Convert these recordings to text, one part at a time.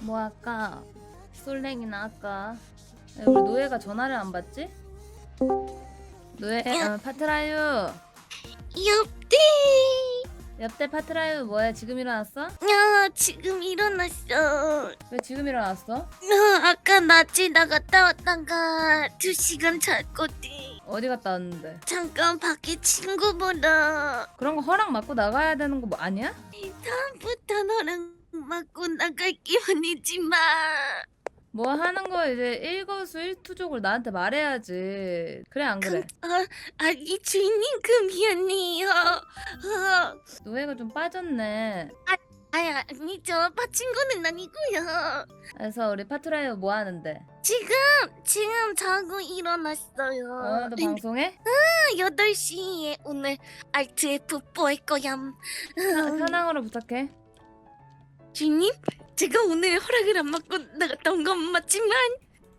뭐 할까? 솔랭이나 할까? 야, 우리 노예가 전화를 안 받지? 노예 어, 파트라유 옆대. 옆대 파트라유 뭐야 지금 일어났어? 야 지금 일어났어. 왜 지금 일어났어? 나 아까 낮에 나갔다 왔다가 두 시간 잤거든. 어디 갔다 왔는데? 잠깐 밖에 친구 보러. 그런 거 허락 받고 나가야 되는 거 뭐 아니야? 다음부터 너랑 맞고 화내지 마. 뭐 하는 거 이제 일거수일투족을 나한테 말해야지 그래 안 그래? 아, 아니 주인님 그 미안해요. 어, 노예가 좀 빠졌네 아니 아니죠. 빠친 거는 아니고요. 그래서 우리 파트라유 뭐 하는데? 지금 지금 자고 일어났어요. 오늘도 방송해? 8시에 오늘 알트 F4 할 거야. 현- 현황으로 부탁해 주인님, 제가 오늘 허락을 안 받고 나갔다 온 건 맞지만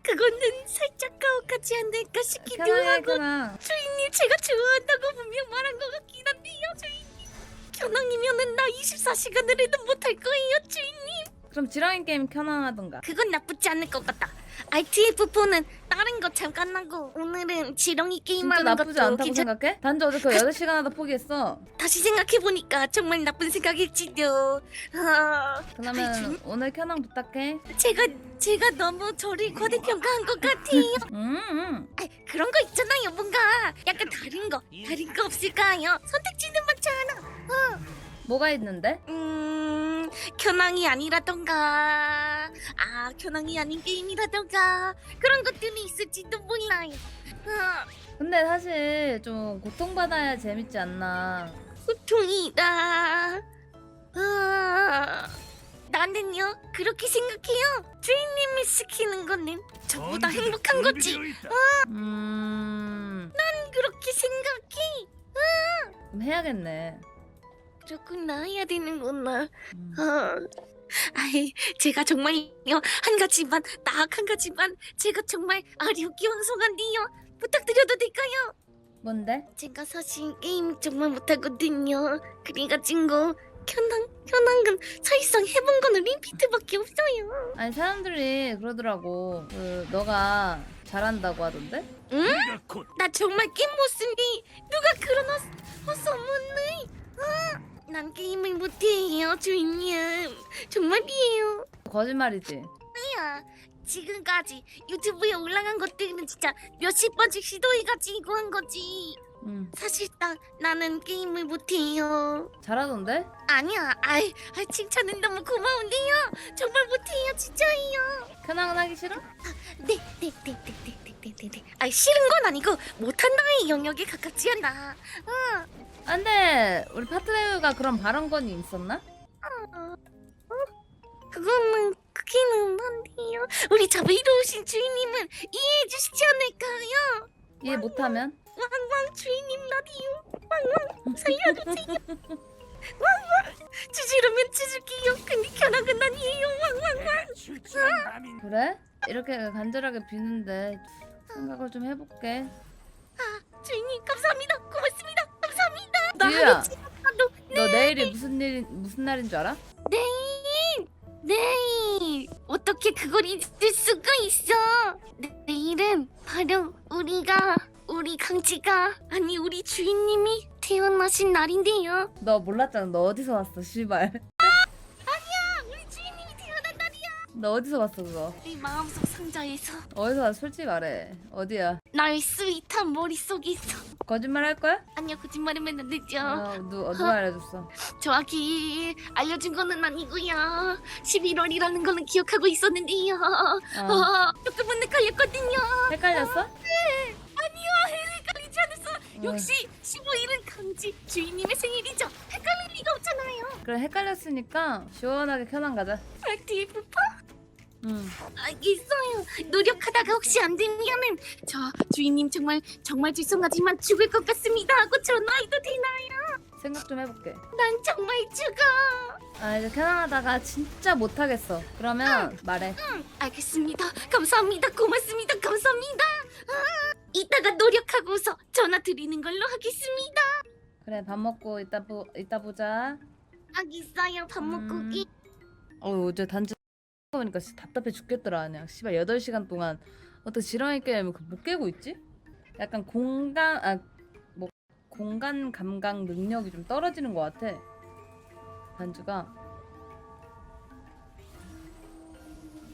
그거는 살짝 가혹하지 않을까 싶기도 하고 현황 주인님 제가 좋아한다고 분명 말한 것 같긴 한데요 주인님. 현황이면은 나 24시간을 해도 못할 거예요 주인님. 그럼 지렁이 게임 켜놔하던가. 그건 나쁘지 않을 것 같다. RTF4는 다른 거 잠깐 하고 오늘은 지렁이 진짜 게임하는 나쁘지 것도 않다고 괜찮... 생각해? 단지 어제 그 8시간 하다 포기했어. 다시 생각해보니까 정말 나쁜 생각일지도. 아, 그러면 준- 오늘 켜낭 부탁해. 제가 제가 너무 저를 과대평가한 것 같아요. 음, 음. 아이, 그런 거 있잖아요 뭔가. 약간 다른 거 다른 거 없을까요? 선택지는 많잖아. 뭐가 있는데? 음 현황이 아니라던가. 아 현황이 아닌 게임이라던가. 그런 것들이 있을지도 몰라요. 아, 근데 사실 좀 고통받아야 재밌지 않나? 고통이다. 아, 그렇게 생각해요? 주인님이 시키는 거는 저보다 행복한 거지. 음... 그렇게 생각해. 그럼 해야겠네. 그렇구나 해야 되는구나. 음. 어. 아이 제가 정말요. 한 가지만 딱 한 가지만 제가 정말 아리오기왕성한데요. 부탁드려도 될까요? 뭔데? 제가 사실 게임 정말 못하거든요. 그래가지고 현황 현황은 사실상 해본 거는 리피트밖에 없어요. 아니 사람들이 그러더라고. 그 너가 잘한다고 하던데? 나 정말 게임 못쓰니 누가 그런 어, 어서문네 어, 난 게임을 못해요 주인님. 정말이에요. 거짓말이지? 아니야. 지금까지 유튜브에 올라간 것들은 진짜 몇십 번씩 시도해가지고 한 거지 음 사실상 나는 게임을 못해요. 잘하던데? 아니야. 아이, 아이 칭찬은 너무 고마운데요. 정말 못해요. 진짜예요. 켜낭은 하기 싫어? 네네 네 네 네 네 네 네 아이 싫은 건 아니고 못한다의 영역에 가깝지 않나 안돼 우리 파트너가 그런 발언권이 있었나? 어, 그거는 그기는 한데요. 우리 오신 주인님은 이해해 주시지 않을까요? 이해 못하면? 왕왕 주인님 라디오. 왕왕 살려주세요. 왕왕. 주지르면 주줄게요. 근데 견학은 아니에요. 왕왕왕 그래? 이렇게 간절하게 비는데 생각을 좀 해볼게. 주인님 감사합니다. 고맙습니다. 감사합니다. 나 지유야 하루 너 내일이 무슨 일 무슨 날인 줄 알아? 내일! 내일! 어떻게 그걸 잊을 수가 있어? 내- 내일은 바로 강지가 아니 우리 주인님이 태어나신 날인데요 너 몰랐잖아 너 어디서 왔어 씨발 우리 주인님이 태어난 날이야 너 어디서 왔어 그거 내 마음속 상자에서 어디서 왔어 솔직히 말해 어디야 날 스윗한 머릿속에 있어 거짓말 할 거야? 아니요 거짓말하면 안 되죠 어, 누, 누가 알려줬어 정확히 알려준 거는 아니고요 11월이라는 거는 기억하고 있었는데요 어. 어, 조금은 헷갈렸거든요 헷갈렸어? 역시 15일은 강지 주인님의 생일이죠. 헷갈릴 리가 없잖아요. 그래 헷갈렸으니까 시원하게 켜난 가자. RTF 응. 알겠어요. 노력하다가 혹시 안 되면은 저 주인님 정말 정말 죄송하지만 죽을 것 같습니다 하고 전화해도 되나요? 생각 좀 해볼게. 난 정말 죽어. 아 이제 켜낭하다가 진짜 못하겠어. 그러면 말해. 알겠습니다. 감사합니다. 고맙습니다. 감사합니다. 아, 이따가 노력하고서 전화 드리는 걸로 하겠습니다. 그래 밥 먹고 이따, 보, 이따 보자. 알겠어요 밥 먹고 음. 기. 어 어제 단지 보니까 진짜 답답해 죽겠더라 그냥. 씨발 8시간 동안 어떻게 지렁이 게임 못 깨고 있지? 약간 공간 아뭐 공간 감각 능력이 좀 떨어지는 것 같아. 반주가